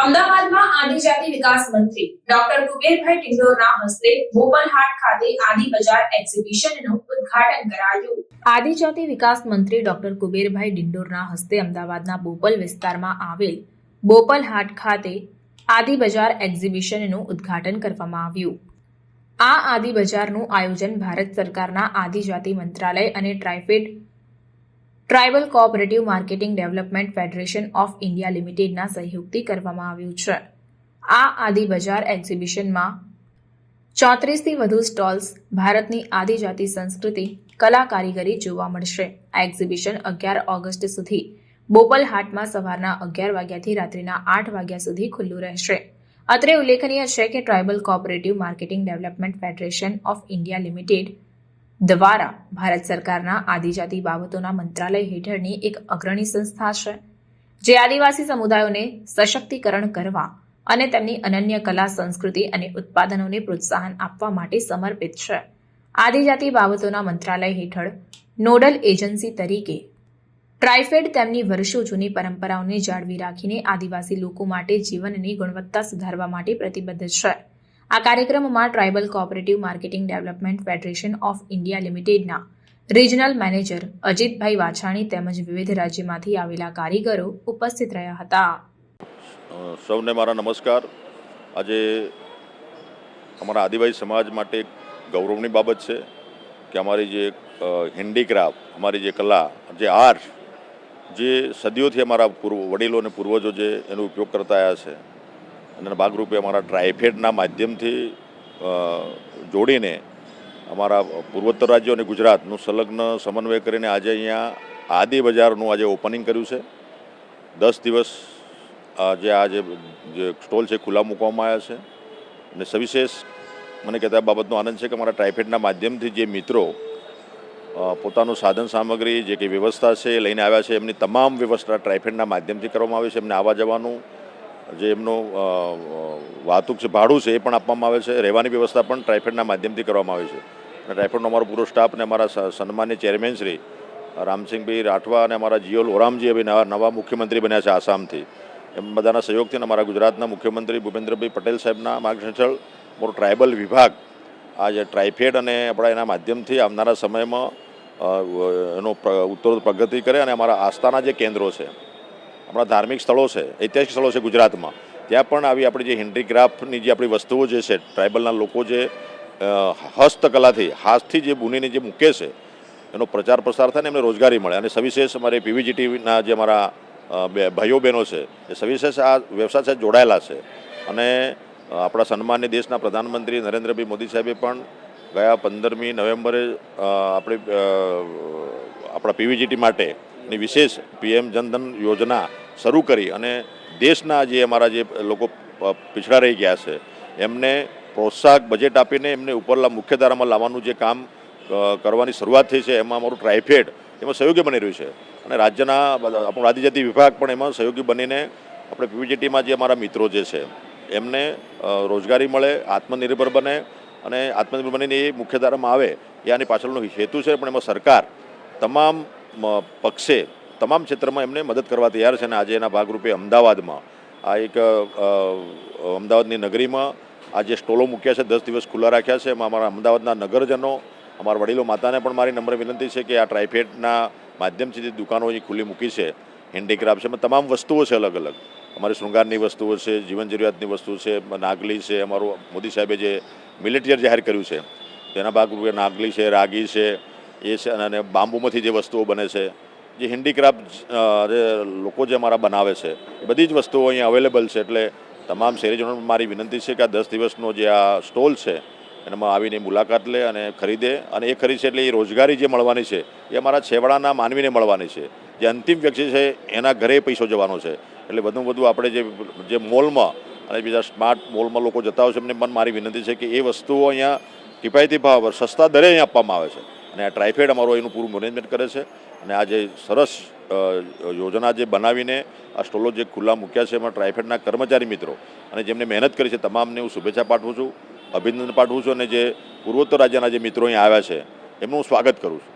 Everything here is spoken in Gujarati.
અમદાવાદમાં આદિજાતિ વિકાસ મંત્રી ડોક્ટર કુબેરભાઈ ટિંડોરના હસ્તે બોપલહાટ ખાતે આદિ બજાર એક્ઝિબિશનનું ઉદ્ઘાટન કરાયું. આદિજાતિ વિકાસ મંત્રી ડોક્ટર કુબેરભાઈ ડિંડોરના હસ્તે અમદાવાદના બોપલ વિસ્તારમાં આવેલ બોપલ હાટ ખાતે આદિ બજાર એક્ઝિબિશનનું ઉદ્ઘાટન કરવામાં આવ્યું. આ આદિ બજારનું આયોજન ભારત સરકારના આદિજાતિ મંત્રાલય અને TRIFED tribal cooperative marketing development federation of India લિમિટેડના સહયોગથી કરવામાં આવ્યું છે. આ આદિ બજાર એક્ઝિબિશનમાં ચોત્રીસથી વધુ સ્ટોલ્સ ભારતની આદિજાતિ સંસ્કૃતિ કલા કારીગરી જોવા મળશે. આ એક્ઝિબિશન અગિયાર ઓગસ્ટ સુધી બોપલ હાટમાં સવારના અગિયાર વાગ્યાથી રાત્રિના આઠ વાગ્યા સુધી ખુલ્લું રહેશે. અત્રે ઉલ્લેખનીય છે કે tribal cooperative marketing development federation of India limited દ્વારા ભારત સરકારના આદિજાતિ બાબતોના મંત્રાલય હેઠળની એક અગ્રણી સંસ્થા છે, જે આદિવાસી સમુદાયોને સશક્તિકરણ કરવા અને તેમની અનન્ય કલા, સંસ્કૃતિ અને ઉત્પાદનોને પ્રોત્સાહન આપવા માટે સમર્પિત છે. આદિજાતિ બાબતોના મંત્રાલય હેઠળ નોડલ એજન્સી તરીકે ટ્રાઇફેડ તેમની વર્ષો જૂની પરંપરાઓને જાળવી રાખીને આદિવાસી લોકો માટે જીવનની ગુણવત્તા સુધારવા માટે પ્રતિબદ્ધ છે. આ કાર્યક્રમમાં tribal cooperative marketing development federation of India લિમિટેડના રિજનલ મેનેજર અજીતભાઈ વાછાણી તેમજ વિવિધ રાજ્યમાંથી આવેલા કારીગરો ઉપસ્થિત રહ્યા હતા. સૌને મારા નમસ્કાર. આજે અમારા આદિવાસી સમાજ માટે ગૌરવની બાબત છે કે અમારી જે હેન્ડીક્રાફ્ટ, અમારી જે કલા, જે આર્ટ, જે સદીઓથી અમારા પૂર્વ વડીલો અને પૂર્વજો જે એનો ઉપયોગ કરતા આવ્યા છે એના ભાગરૂપે અમારા ટ્રાયફેડના માધ્યમથી જોડીને અમારા પૂર્વોત્તર રાજ્યો અને ગુજરાતનું સંલગ્ન સમન્વય કરીને આજે અહીંયા આદિ બજારનું આજે ઓપનિંગ કર્યું છે. દસ દિવસ જે આ જે સ્ટોલ છે ખુલ્લા મૂકવામાં આવ્યા છે. અને સવિશેષ મને કહેતા બાબતનો આનંદ છે કે મારા ટ્રાઇફેડના માધ્યમથી જે મિત્રો પોતાનું સાધન સામગ્રી જે કંઈ વ્યવસ્થા છે લઈને આવ્યા છે, એમની તમામ વ્યવસ્થા ટ્રાઇફેડના માધ્યમથી કરવામાં આવી છે. એમને આવવા જવાનું જે એમનું વાહતુક છે, ભાડું છે, એ પણ આપવામાં આવે છે. રહેવાની વ્યવસ્થા પણ ટ્રાઇફેડના માધ્યમથી કરવામાં આવે છે. અને ટ્રાઇફેડનો અમારો પૂરો સ્ટાફ અને અમારા સન્માનની ચેરમેન શ્રી રામસિંહભાઈ રાઠવા અને અમારા જીઓલ ઓરામજી હવે નવા નવા મુખ્યમંત્રી બન્યા છે આસામથી. એમ બધાના સહયોગથી અમારા ગુજરાતના મુખ્યમંત્રી ભૂપેન્દ્રભાઈ પટેલ સાહેબના માર્ગદર્શન હેઠળ મોટો ટ્રાઇબલ વિભાગ આ જે ટ્રાઇફેડ અને આપણા એના માધ્યમથી આવનારા સમયમાં એનો ઉત્તરોત્તર પ્રગતિ કરે અને અમારા આસ્થાના જે કેન્દ્રો છે આપણા ધાર્મિક સ્થળો છે, ઐતિહાસિક સ્થળો છે ગુજરાતમાં. ત્યાં પણ આવી આપણી જે હેન્ડીક્રાફ્ટની જે આપણી વસ્તુઓ જે છે, ટ્રાઇબલના લોકો જે હસ્તકલાથી, હાથથી જે બુનીને જે મૂકે છે, એનો પ્રચાર પ્રસાર થાય ને એમને રોજગારી મળે. અને સવિશેષ અમારે પીવીજીટીના જે અમારા બે ભાઈઓ બહેનો છે, એ સવિશેષ આ વ્યવસાય સાથે જોડાયેલા છે. અને આપણા સન્માનની દેશના પ્રધાનમંત્રી નરેન્દ્રભાઈ મોદી સાહેબે પણ ગયા પંદરમી નવેમ્બરે આપણે આપણા પીવીજીટી માટેની વિશેષ પીએમ જનધન યોજના શરૂ કરી અને દેશના જે અમારા જે લોકો પીછડા રહી ગયા છે, એમને પ્રોત્સાહક બજેટ આપીને એમને ઉપરલા મુખ્ય ધારામાં લાવવાનું જે કામ કરવાની શરૂઆત થઈ છે, એમાં અમારું ટ્રાઇફેડ એમાં સહયોગી બની રહ્યું છે. અને રાજ્યના આપણું આદિજાતિ વિભાગ પણ એમાં સહયોગી બનીને આપણે પીપીજીટીમાં જે અમારા મિત્રો જે છે, એમને રોજગારી મળે, આત્મનિર્ભર બને અને આત્મનિર્ભર બનીને એ મુખ્ય ધારામાં આવે, એ આની પાછળનો હેતુ છે. પણ એમાં સરકાર તમામ પક્ષે તમામ ક્ષેત્રમાં એમને મદદ કરવા તૈયાર છે અને આજે એના ભાગરૂપે અમદાવાદમાં આ એક અમદાવાદની નગરીમાં આ જે સ્ટોલો મૂક્યા છે, દસ દિવસ ખુલ્લા રાખ્યા છે, એમાં અમારા અમદાવાદના નગરજનો, અમારા વડીલો માતાને પણ મારી નમ્ર વિનંતી છે કે આ ટ્રાઇફેટના માધ્યમથી જે દુકાનો અહીં ખુલ્લી મૂકી છે, હેન્ડીક્રાફ્ટ છે, એમાં તમામ વસ્તુઓ છે અલગ અલગ. અમારી શૃંગારની વસ્તુઓ છે, જીવન જરૂરિયાતની વસ્તુ છે, નાગલી છે, અમારું મોદી સાહેબે જે મિલિટરી જાહેર કર્યું છે, તેના ભાગરૂપે નાગલી છે, રાગી છે એ છે અને બાંબુમાંથી જે વસ્તુઓ બને છે, જે હેન્ડીક્રાફ્ટ લોકો જે અમારા બનાવે છે બધી જ વસ્તુઓ અહીંયા અવેલેબલ છે. એટલે તમામ શહેરીજનોને મારી વિનંતી છે કે આ દસ દિવસનો જે આ સ્ટોલ છે, એનામાં આવીને મુલાકાત લે અને ખરીદે. અને એ ખરીદશે એટલે એ રોજગારી જે મળવાની છે, એ અમારા છેવાડાના માનવીને મળવાની છે. જે અંતિમ વ્યક્તિ છે, એના ઘરે પૈસો જવાનો છે. એટલે વધુ વધુ આપણે જે જે મોલમાં અને બીજા સ્માર્ટ મોલમાં લોકો જતા હોય છે, એમને પણ મારી વિનંતી છે કે એ વસ્તુઓ અહીંયા કિફાયતી ભાવ, સસ્તા દરે અહીંયા આપવામાં આવે છે. અને આ ટ્રાઇફેડ અમારો એનું પૂરું મેનેજમેન્ટ કરે છે અને આ જે સરસ યોજના જે બનાવીને આ સ્ટોલો જે ખુલ્લા મૂક્યા છે એમાં ટ્રાઇફેડના કર્મચારી મિત્રો અને જેમને મહેનત કરી છે તમામને હું શુભેચ્છા પાઠવું છું, અભિનંદન પાઠવું છું અને જે પૂર્વોત્તર રાજ્યના જે મિત્રો અહીં આવ્યા છે એમનું સ્વાગત કરું છું.